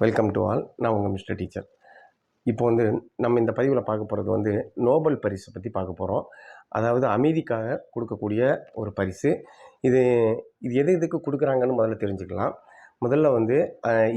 Welcome to all நான் உங்கள் mister teacher இப்போ வந்து நம்ம இந்த பதிவில் பார்க்க போகிறது வந்து நோபல் பரிசை பற்றி பார்க்க போகிறோம் அதாவது அமைதிக்காக கொடுக்கக்கூடிய ஒரு பரிசு. இது இது எது எதுக்கு கொடுக்குறாங்கன்னு முதல்ல தெரிஞ்சுக்கலாம். முதல்ல வந்து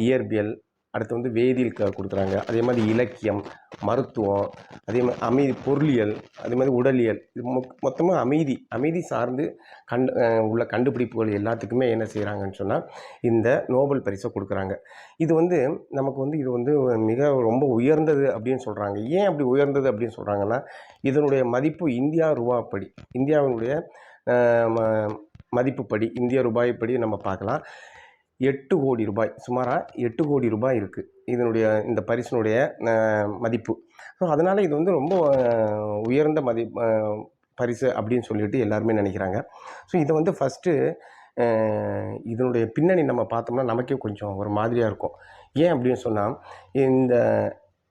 இயற்பியல் அடுத்து வந்து வேதியியல் கொடுக்குறாங்க. அதே மாதிரி இலக்கியம் மருத்துவம் அதே மாதிரி அமைதி பொருளியல் அதே மாதிரி உடலியல். இது மொத்தமாக அமைதி அமைதி சார்ந்து கண்டு உள்ள கண்டுபிடிப்புகள் எல்லாத்துக்குமே என்ன செய்கிறாங்கன்னு சொன்னால் இந்த நோபல் பரிசை கொடுக்குறாங்க. இது வந்து நமக்கு வந்து இது வந்து மிக ரொம்ப உயர்ந்தது அப்படின்னு சொல்கிறாங்க ஏன் அப்படி உயர்ந்தது அப்படின்னு சொல்கிறாங்கன்னா இதனுடைய மதிப்பு இந்தியா ரூபாப்படி. இந்தியாவினுடைய ம- மதிப்புப்படி இந்திய ரூபாய்ப்படி நம்ம பார்க்கலாம். எட்டு கோடி ரூபாய் சுமாராக எட்டு கோடி ரூபாய் இருக்குது இதனுடைய இந்த பரிசினுடைய மதிப்பு. ஸோ அதனால் இது வந்து ரொம்ப உயர்ந்த மதி பரிசு அப்படின்னு சொல்லிட்டு எல்லாருமே நினைக்கிறாங்க. ஸோ இதை வந்து ஃபஸ்ட்டு இதனுடைய பின்னணி நம்ம பார்த்தோம்னா நமக்கே கொஞ்சம் ஒரு மாதிரியாக இருக்கும். ஏன் அப்படின்னு சொன்னால் இந்த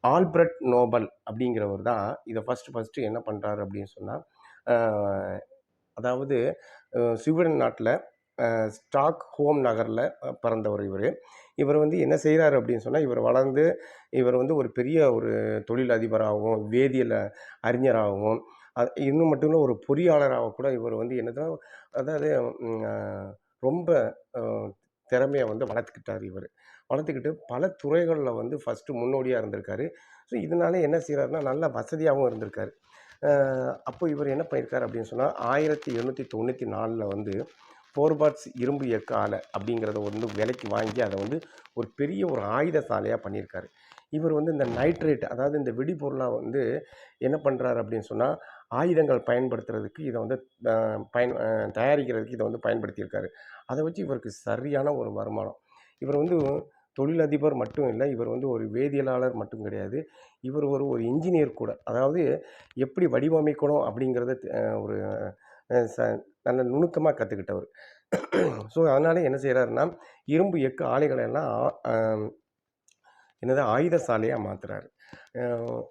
ஆல்பர்ட் நோபல் அப்படிங்கிறவர் தான் இதை ஃபஸ்ட்டு ஃபஸ்ட்டு என்ன பண்ணுறாரு அப்படின்னு சொன்னால் அதாவது ஸ்வீடன் நாட்டில் ஸ்டாக் ஹோம் நகரில் பிறந்தவர் இவர். இவர் வந்து என்ன செய்கிறாரு அப்படின்னு சொன்னால் இவர் வளர்ந்து இவர் வந்து ஒரு பெரிய ஒரு தொழில் அதிபராகவும் வேதியியல் அறிஞராகவும் அது இன்னும் மட்டும் இல்லை ஒரு பொறியாளராக கூட இவர் வந்து என்னதான் அதாவது ரொம்ப திறமையை வந்து வளர்த்துக்கிட்டார் இவர். வளர்த்துக்கிட்டு பல துறைகளில் வந்து ஃபஸ்ட்டு முன்னோடியாக இருந்திருக்காரு. ஸோ இதனால என்ன செய்கிறாருன்னா நல்ல வசதியாகவும் இருந்திருக்காரு. அப்போ இவர் என்ன பண்ணியிருக்காரு அப்படின்னு சொன்னால் ஆயிரத்தி எண்ணூற்றி தொண்ணூற்றி நாலில் வந்து போர்பாட்ஸ் இரும்பு எக்கு ஆலை அப்படிங்கிறத வந்து விலைக்கு வாங்கி அதை வந்து ஒரு பெரிய ஒரு ஆயுத சாலையாக பண்ணியிருக்காரு. இவர் வந்து இந்த நைட்ரேட் அதாவது இந்த வெடிபொருளாக வந்து என்ன பண்ணுறாரு அப்படின்னு சொன்னால் ஆயுதங்கள் பயன்படுத்துறதுக்கு இதை வந்து பயன் தயாரிக்கிறதுக்கு இதை வந்து பயன்படுத்தியிருக்காரு. அதை வச்சு இவருக்கு சரியான ஒரு வருமானம். இவர் வந்து தொழிலதிபர் மட்டும் இல்லை இவர் வந்து ஒரு வேதியியலாளர் மட்டும் கிடையாது. இவர் ஒரு ஒரு இன்ஜினியர் கூட. அதாவது எப்படி வடிவமைக்கணும் அப்படிங்கிறத ஒரு ச நல்ல நுணுக்கமாக கற்றுக்கிட்டவர் ஸோ அதனால என்ன செய்கிறாருன்னா இரும்பு எக்கு ஆலைகளை எல்லாம் ஆ- என்னது ஆயுத சாலையாக மாற்றுறாரு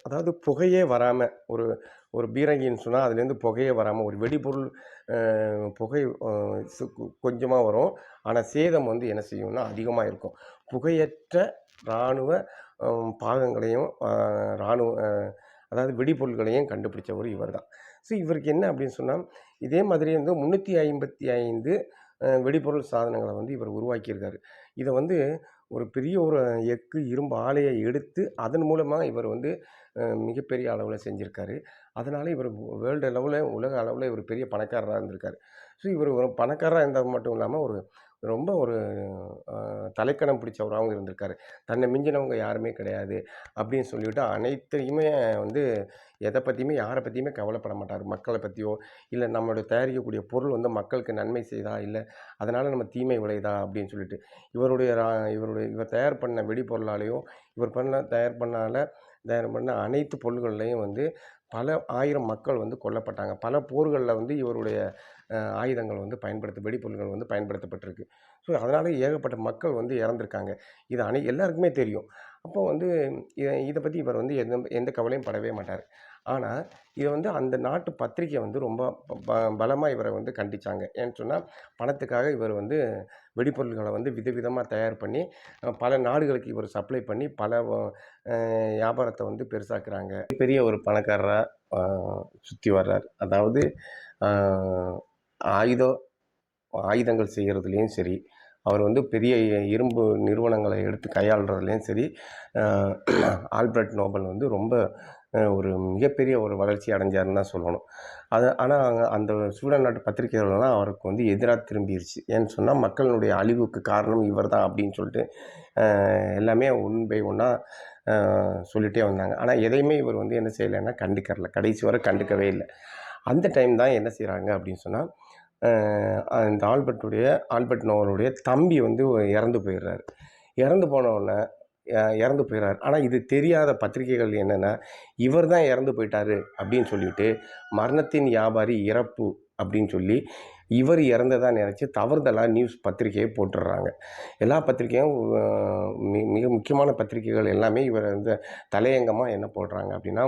அதாவது புகையே வராமல் ஒரு ஒரு பீரங்கின்னு சொன்னால் அதுலேருந்து புகையே வராமல் ஒரு வெடிபொருள் புகை கொஞ்சமாக வரும். ஆனால் சேதம் வந்து என்ன செய்யும்னா அதிகமாக இருக்கும். புகையற்ற இராணுவ பாகங்களையும் இராணுவ அதாவது வெடிபொருள்களையும் கண்டுபிடிச்சவர் இவர் தான் ஸோ இவருக்கு என்ன அப்படின்னு சொன்னால் இதே மாதிரி வந்து முந்நூற்றி ஐம்பத்தி ஐந்து வெடிபொருள் சாதனங்களை வந்து இவர் உருவாக்கியிருக்காரு. இதை வந்து ஒரு பெரிய ஒரு எக்கு இரும்பு ஆலையை எடுத்து அதன் மூலமாக இவர் வந்து மிகப்பெரிய அளவில் செஞ்சுருக்காரு. அதனால் இவர் வேர்ல்டு லெவலில் உலக அளவில் இவர் பெரிய பணக்காரராக இருந்திருக்காரு. ஸோ இவர் ஒரு பணக்காரராக இருந்தால் மட்டும் இல்லாமல் ஒரு ரொம்ப ஒரு தலைக்கணம் பிடிச்சவராகவும் இருந்திருக்காரு. தன்னை மிஞ்சினவங்க யாருமே கிடையாது அப்படின்னு சொல்லிவிட்டு அனைத்தையுமே வந்து எதை பற்றியுமே யாரை பற்றியுமே கவலைப்பட மாட்டார். மக்களை பற்றியோ இல்லை நம்மளோட தயாரிக்கக்கூடிய பொருள் வந்து மக்களுக்கு நன்மை செய்தா இல்லை அதனால் நம்ம தீமை விளையுதா அப்படின்னு சொல்லிட்டு இவருடைய ரா- இவருடைய இவர் தயார் பண்ண வெடிபொருளாலேயும் இவர் பண்ண தயார் பண்ணால தயாரம் பண்ண அனைத்து பொருள்கள்லையும் வந்து பல ஆயிரம் மக்கள் வந்து கொல்லப்பட்டாங்க. பல போர்களில் வந்து இவருடைய ஆயுதங்கள் வந்து பயன்படுத்த வெடிப்பொருள்கள் வந்து பயன்படுத்தப்பட்டிருக்கு. ஸோ அதனால் ஏகப்பட்ட மக்கள் வந்து இறந்துருக்காங்க. இது அனை எல்லாருக்குமே தெரியும். அப்போ வந்து இதை இதை பற்றி இவர் வந்து எந்த எந்த கவலையும் படவே மாட்டார். ஆனால் இதை வந்து அந்த நாட்டு பத்திரிக்கை வந்து ரொம்ப பலமாக இவரை வந்து கண்டிச்சாங்க. ஏன்னு சொன்னால் பணத்துக்காக இவர் வந்து வெடிப்பொருள்களை வந்து விதவிதமாக தயார் பண்ணி பல நாடுகளுக்கு இவர் சப்ளை பண்ணி பல வியாபாரத்தை வந்து பெருசாக்குறாங்க. பெரிய ஒரு பணக்காரராக சுற்றி வர்றார். அதாவது ஆயுதம் ஆயுதங்கள் செய்கிறதுலேயும் சரி அவர் வந்து பெரிய இரும்பு நிறுவனங்களை எடுத்து கையாளுறதுலேயும் சரி ஆல்பர்ட் நோபல் வந்து ரொம்ப ஒரு மிகப்பெரிய ஒரு வளர்ச்சி அடைஞ்சாருன்னு தான் சொல்லணும். அது ஆனால் அந்த சூடன் நாட்டு பத்திரிகைகள்லாம் அவருக்கு வந்து எதிராக திரும்பிடுச்சு ஏன்னு சொன்னால் மக்களினுடைய அழிவுக்கு காரணம் இவர் தான் அப்படின்னு சொல்லிட்டு எல்லாமே ஒன் பை ஒன்னாக சொல்லிகிட்டே வந்தாங்க. ஆனால் எதையுமே இவர் வந்து என்ன செய்யலைன்னா கண்டுக்கறல. கடைசி வரை கண்டுக்கவே இல்லை. அந்த டைம் தான் என்ன செய்கிறாங்க அப்படின்னு சொன்னால் இந்த ஆல்பர்ட்டுடைய ஆல்பர்ட் நோவலுடைய தம்பி வந்து இறந்து போயிடுறாரு. இறந்து போனவுடனே இறந்து போயிடுறாரு. ஆனால் இது தெரியாத பத்திரிகைகள் என்னென்னா இவர் தான் இறந்து போயிட்டாரு அப்படின்னு சொல்லிட்டு மரணத்தின் வியாபாரி இறப்பு அப்படின்னு சொல்லி இவர் இறந்ததாக நினச்சி தவறுதலாக நியூஸ் பத்திரிக்கையை போட்டுடுறாங்க. எல்லா பத்திரிக்கையும் மி மிக முக்கியமான பத்திரிக்கைகள் எல்லாமே இவர் வந்து தலையங்கமாக என்ன போடுறாங்க அப்படின்னா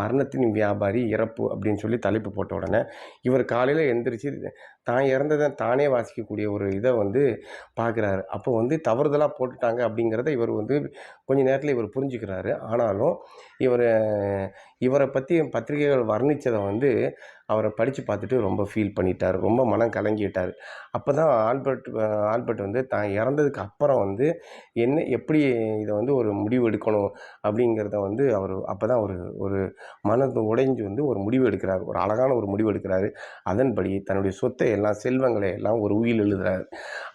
மரணத்தின் வியாபாரி இறப்பு அப்படின்னு சொல்லி தலைப்பு போட்ட உடனே இவர் காலையில் எந்திரிச்சு தான் இறந்ததை தானே வாசிக்கக்கூடிய ஒரு இதை வந்து பார்க்குறாரு. அப்போ வந்து தவறுதலாக போட்டுட்டாங்க அப்படிங்கிறத இவர் வந்து கொஞ்ச நேரத்தில் இவர் புரிஞ்சுக்கிறாரு. ஆனாலும் இவர் இவரை பற்றி பத்திரிகைகள் வர்ணித்ததை வந்து அவரை படித்து பார்த்துட்டு ரொம்ப ஃபீல் பண்ணிட்டார். ரொம்ப மனம் கலங்கிட்டார். அப்போ தான் ஆல்பர்ட் ஆல்பர்ட் வந்து தான் இறந்ததுக்கு அப்புறம் வந்து என்ன எப்படி இதை வந்து ஒரு முடிவு எடுக்கணும் அப்படிங்கிறத வந்து அவர் அப்போ தான் ஒரு ஒரு மனது உடைஞ்சு வந்து ஒரு முடிவு எடுக்கிறார். ஒரு அழகான ஒரு முடிவு எடுக்கிறாரு. அதன்படி தன்னுடைய சொத்தை எல்லாம் செல்வங்களை எல்லாம் ஒரு உயில் எழுதுறாரு.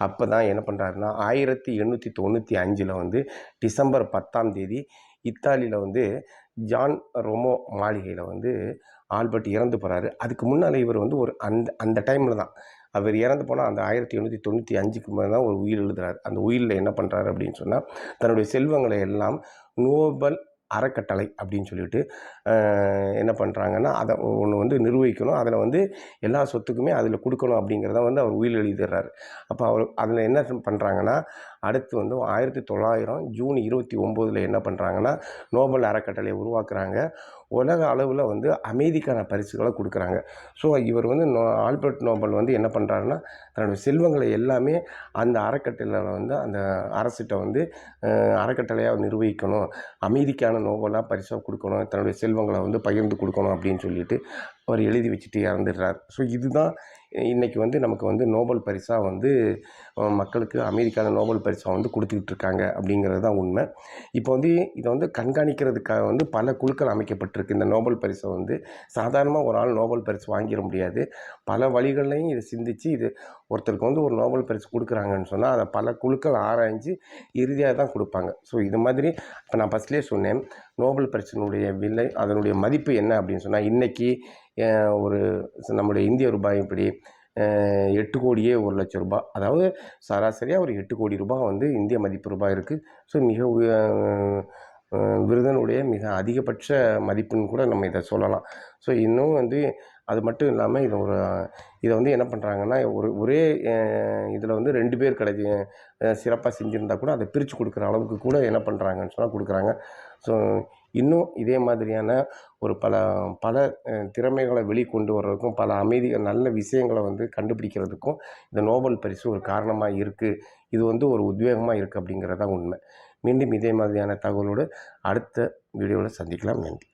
அப்போ தான் என்ன பண்ணுறாருன்னா ஆயிரத்தி எண்ணூற்றி தொண்ணூற்றி அஞ்சில் வந்து டிசம்பர் பத்தாம் தேதி இத்தாலியில் வந்து ஜான் ரொமோ மாளிகையில் வந்து ஆல்பர்ட் இறந்து போகிறாரு அதுக்கு முன்னால் இவர் வந்து ஒரு அந்த அந்த டைமில் தான். அவர் இறந்து போனால் அந்த ஆயிரத்தி எண்ணூற்றி தொண்ணூற்றி அஞ்சுக்கு மேலே தான் ஒரு உயிர் எழுதுறாரு. அந்த உயிரில் என்ன பண்ணுறாரு அப்படின்னு சொன்னால் தன்னுடைய செல்வங்களை எல்லாம் நோபல் அறக்கட்டளை அப்படின்னு சொல்லிட்டு என்ன பண்ணுறாங்கன்னா அதை ஒன்று வந்து நிர்வகிக்கணும். அதில் வந்து எல்லா சொத்துக்குமே அதில் கொடுக்கணும் அப்படிங்கிறத வந்து அவர் உயிர் எழுதிடுறாரு அப்போ அவர் அதில் என்ன பண்ணுறாங்கன்னா அடுத்து வந்து ஆயிரத்தி தொள்ளாயிரம் ஜூன் இருபத்தி ஒம்போதில் என்ன பண்ணுறாங்கன்னா நோபல் அறக்கட்டளையை உருவாக்குறாங்க. உலக அளவில் வந்து அமைதிக்கான பரிசுகளை கொடுக்குறாங்க. ஸோ இவர் வந்து நோ ஆல்பர்ட் நோபல் வந்து என்ன பண்ணுறாருன்னா தன்னுடைய செல்வங்களை எல்லாமே அந்த அறக்கட்டளையில் வந்து அந்த அரசிட்ட வந்து அறக்கட்டளையாக நிர்வகிக்கணும். அமைதிக்கான நோபலாக பரிசாக கொடுக்கணும். தன்னுடைய செல்வங்களை வந்து பகிர்ந்து கொடுக்கணும் அப்படின்னு சொல்லிட்டு அவர் எழுதி வச்சுட்டு இறந்துடுறார். ஸோ இதுதான் இன்றைக்கி வந்து நமக்கு வந்து நோபல் பரிசாக வந்து மக்களுக்கு அமெரிக்காவில் நோபல் பரிசாக வந்து கொடுத்துக்கிட்டு இருக்காங்க அப்படிங்கிறது தான் உண்மை. இப்போ வந்து இதை வந்து கண்காணிக்கிறதுக்காக வந்து பல குழுக்கள் அமைக்கப்பட்டிருக்கு. இந்த நோபல் பரிசை வந்து சாதாரணமாக ஒரு ஆள் நோபல் பரிசு வாங்கிட முடியாது. பல வழிகள்லையும் இதை சிந்தித்து இது ஒருத்தருக்கு வந்து ஒரு நோபல் பரிசு கொடுக்குறாங்கன்னு சொன்னால் அதை பல குழுக்கள் ஆராய்ஞ்சு இறுதியாக தான் கொடுப்பாங்க. ஸோ இது மாதிரி இப்போ நான் ஃபஸ்ட்லேயே சொன்னேன். நோபல் பரிசினுடைய விலை அதனுடைய மதிப்பு என்ன அப்படின்னு சொன்னால் இன்றைக்கி ஒரு நம்முடைய இந்திய ரூபாய் இப்படி எட்டு கோடியே ஒரு லட்சம் ரூபாய். அதாவது சராசரியாக ஒரு எட்டு கோடி ரூபாய் வந்து இந்திய மதிப்பு ரூபாய் இருக்குது ஸோ மிக விருதனுடைய மிக அதிகபட்ச மதிப்புன்னு கூட நம்ம இதை சொல்லலாம். ஸோ இன்னும் வந்து அது மட்டும் இல்லாமல் இதை ஒரு இதை வந்து என்ன பண்ணுறாங்கன்னா ஒரு ஒரே இதில் வந்து ரெண்டு பேர் கிடைச்சி சிறப்பாக செஞ்சுருந்தா கூட அதை பிரித்து கொடுக்குற அளவுக்கு கூட என்ன பண்ணுறாங்கன்னு சொன்னால் கொடுக்குறாங்க. ஸோ இன்னும் இதே மாதிரியான ஒரு பல பல திறமைகளை வெளிக்கொண்டு வர்றதுக்கும் பல அமைதி நல்ல விஷயங்களை வந்து கண்டுபிடிக்கிறதுக்கும் இந்த நோபல் பரிசு ஒரு காரணமாக இருக்குது இது வந்து ஒரு உத்வேகமாக இருக்குது அப்படிங்கிறது தான் உண்மை. மீண்டும் இதே மாதிரியான தகவலோடு அடுத்த வீடியோவில் சந்திக்கலாம். நன்றி.